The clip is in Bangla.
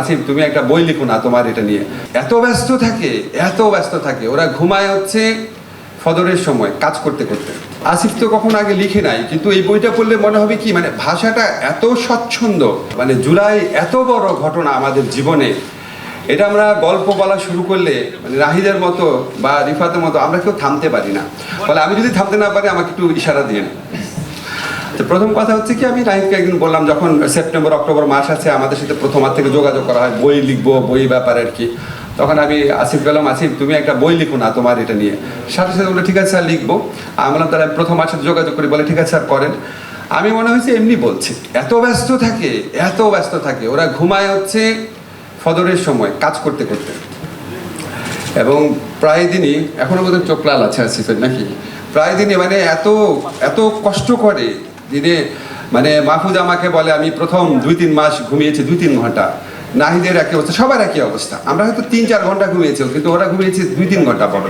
আসিফ তুমি একটা বই লিখো না তোমার এটা নিয়ে। এত ব্যস্ত থাকে, এত ব্যস্ত থাকে। ওরা ঘুমায় হচ্ছে ফদরের সময়, কাজ করতে করতে। আসিফ তো কখনো আগে লিখে নাই, কিন্তু এই বইটা পড়লে মনে হবে কি মানে ভাষাটা এত স্বচ্ছন্দ মানে জুলাই এত বড় ঘটনা আমাদের জীবনে। এটা আমরা গল্প বলা শুরু করলে মানে রাহিদের মতো বা রিফাতের মতো আমরা কেউ থামতে পারি না। ফলে আমি যদি থামতে না পারি, আমাকে একটু ইশারা দিন তো প্রথম কথা হচ্ছে কি, আমি রাহিদকে একদিন বললাম, যখন সেপ্টেম্বর, অক্টোবর মাস আছে, আমাদের সাথে প্রথম হাত থেকে যোগাযোগ করা হয়, বই লিখব, বই ব্যাপারে আর কি। তখন আমি আসিফ বললাম, আসিফ, তুমি একটা বই লিখো না তোমার এটা নিয়ে। সাথে সাথে বলে ঠিক আছে স্যার লিখব। আমি বললাম প্রথম সাথে যোগাযোগ করি। বলে, ঠিক আছে স্যার করেন আমি মনে হয়েছে এমনি বলছি। এত ব্যস্ত থাকে, এত ব্যস্ত থাকে। ওরা ঘুমায় হচ্ছে ফদরের সময়, কাজ করতে করতে। এবং প্রায় দিনই এখনও বোধ চোখ লাল আছে আসিফের নাকি? প্রায় দিনই মানে এত এত কষ্ট করে দিনে মানে মাহফুজ আমাকে বলে, আমি প্রথম দুই তিন মাস ঘুমিয়েছি, দুই তিন ঘণ্টা। নাহিদের একই অবস্থা, সবার একই অবস্থা। আমরা হয়তো তিন চার ঘণ্টা ঘুমিয়েছি, কিন্তু ওরা ঘুমিয়েছি দুই তিন ঘণ্টা বড়